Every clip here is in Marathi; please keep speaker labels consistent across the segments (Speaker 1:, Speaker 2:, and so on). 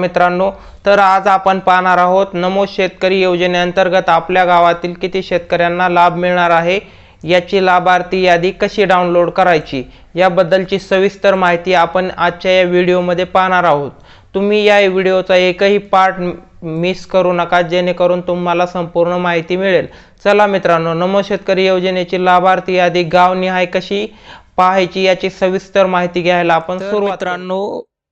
Speaker 1: मित्रांनो तर आज आपण पाहणार आहोत नमो शेतकरी योजनेअंतर्गत आपल्या गावातील किती शेतकऱ्यांना लाभ मिळणार आहे याची लाभार्थी यादी कशी डाउनलोड करायची याबद्दलची सविस्तर माहिती आपण आजच्या या व्हिडिओमध्ये पाहणार आहोत. तुम्ही या व्हिडिओचा एकही पार्ट मिस करू नका जेणेकरून तुम्हाला संपूर्ण माहिती मिळेल. चला मित्रांनो नमो शेतकरी योजनेची लाभार्थी यादी गावनिहाय कशी पाहायची याची सविस्तर माहिती घ्यायला आपण सुरू मित्रांनो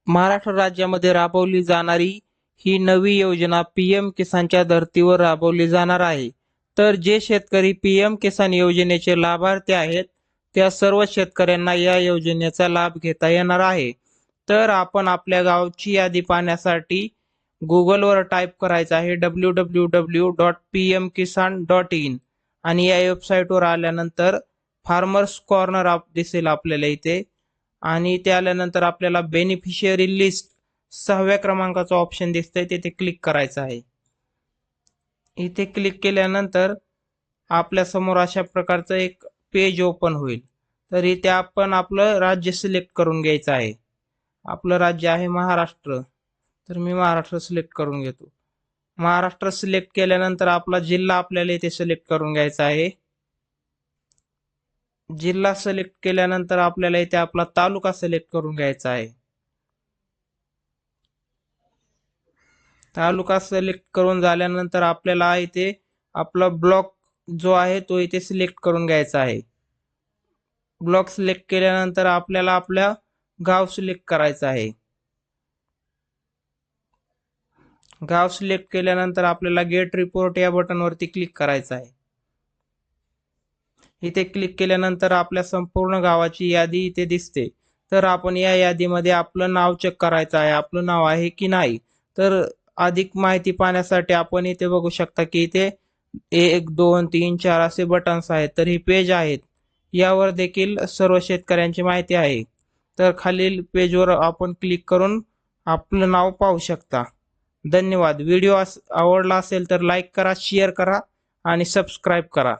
Speaker 1: महाराष्ट्र राज्यामध्ये राबवली जाणारी ही नवी योजना पी एम किसानच्या धर्तीवर राबवली जाणार आहे. तर जे शेतकरी पी एम किसान योजनेचे लाभार्थी आहेत त्या सर्व शेतकऱ्यांना या योजनेचा लाभ घेता येणार आहे. तर आपण आपल्या गावची यादी पाहण्यासाठी गुगलवर टाईप करायचं आहे W W W dot P M Kisan dot in आणि या वेबसाईटवर आल्यानंतर फार्मर्स कॉर्नर आप दिसेल आपल्याला इथे. आणि ते आल्यानंतर आपल्याला बेनिफिशियरी लिस्ट सहाव्या क्रमांकाचं ऑप्शन दिसतंय तिथे क्लिक करायचं आहे. इथे क्लिक केल्यानंतर आपल्यासमोर अशा प्रकारचं एक पेज ओपन होईल. तर इथे आपण आपलं राज्य सिलेक्ट करून घ्यायचं आहे. आपलं राज्य आहे महाराष्ट्र. तर मी महाराष्ट्र सिलेक्ट करून घेतो. महाराष्ट्र सिलेक्ट केल्यानंतर आपला जिल्हा आपल्याला इथे सिलेक्ट करून घ्यायचा आहे. जिल्हा सिलेक्ट केल्यानंतर आपल्याला इथे आपला तालुका सिलेक्ट करून घ्यायचा आहे. तालुका सिलेक्ट करून झाल्यानंतर आपल्याला इथे आपला ब्लॉक जो आहे तो इथे सिलेक्ट करून घ्यायचा आहे. ब्लॉक सिलेक्ट केल्यानंतर आपल्याला आपल्या गाव सिलेक्ट करायचं आहे. गाव सिलेक्ट केल्यानंतर आपल्याला गेट रिपोर्ट या बटनवरती क्लिक करायचं आहे. इथे क्लिक केल्यानंतर आपल्या संपूर्ण गावाची यादी इथे दिसते. तर आपण या यादीमध्ये आपलं नाव चेक करायचं आहे. आपलं नाव आहे की नाही? तर अधिक माहिती पाहण्यासाठी आपण इथे बघू शकता की इथे एक दोन तीन चार असे बटन्स आहेत. तर ही पेज आहेत. यावर देखील सर्व शेतकऱ्यांची माहिती आहे. तर खालील पेजवर आपण क्लिक करून आपलं नाव पाहू शकता. धन्यवाद. व्हिडिओ आवडला असेल तर लाईक करा शेअर करा आणि सबस्क्राईब करा.